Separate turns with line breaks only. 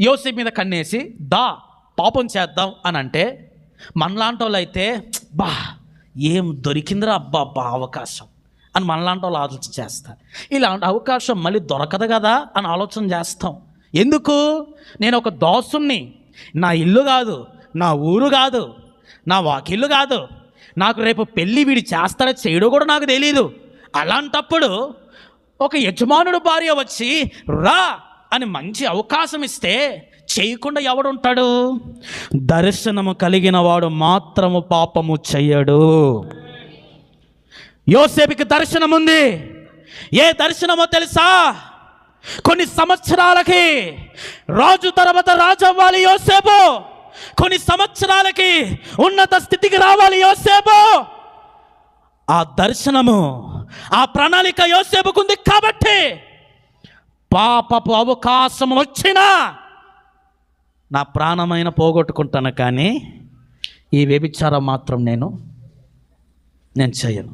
యోసేపు మీద కన్నేసి దా పాపం చేద్దాం అని అంటే మనలాంటి వాళ్ళు అయితే బా ఏం దొరికిందిరా అబ్బా అబ్బా అవకాశం అని మనలాంటి వాళ్ళు ఆలోచన చేస్తారు. ఇలాంటి అవకాశం మళ్ళీ దొరకదు కదా అని ఆలోచన చేస్తాం. ఎందుకు? నేను ఒక దోసుని నా ఇల్లు కాదు నా ఊరు కాదు నా వాకిల్లు కాదు. నాకు రేపు పెళ్ళి వీడు చేస్తాడో చేయడో కూడా నాకు తెలియదు అలాంటప్పుడు ఒక యజమానుడు భార్య వచ్చి రా అని మంచి అవకాశం ఇస్తే చేయకుండా ఎవడుంటాడు? దర్శనము కలిగిన వాడు మాత్రము పాపము చెయ్యడు. యోసేపుకి దర్శనం ఉంది. ఏ దర్శనమో తెలుసా? కొన్ని సంవత్సరాలకి రాజు తర్వాత రాజు అవ్వాలి యోసేపు. కొన్ని సంవత్సరాలకి ఉన్నత స్థితికి రావాలి యోసేపు. ఆ దర్శనము ఆ ప్రణాళిక యోసేపుకుంది పాపపు అవకాశం వచ్చినా నా ప్రాణమైన పోగొట్టుకుంటాను కానీ ఈ వ్యభిచారం మాత్రం నేను నేను చేయను.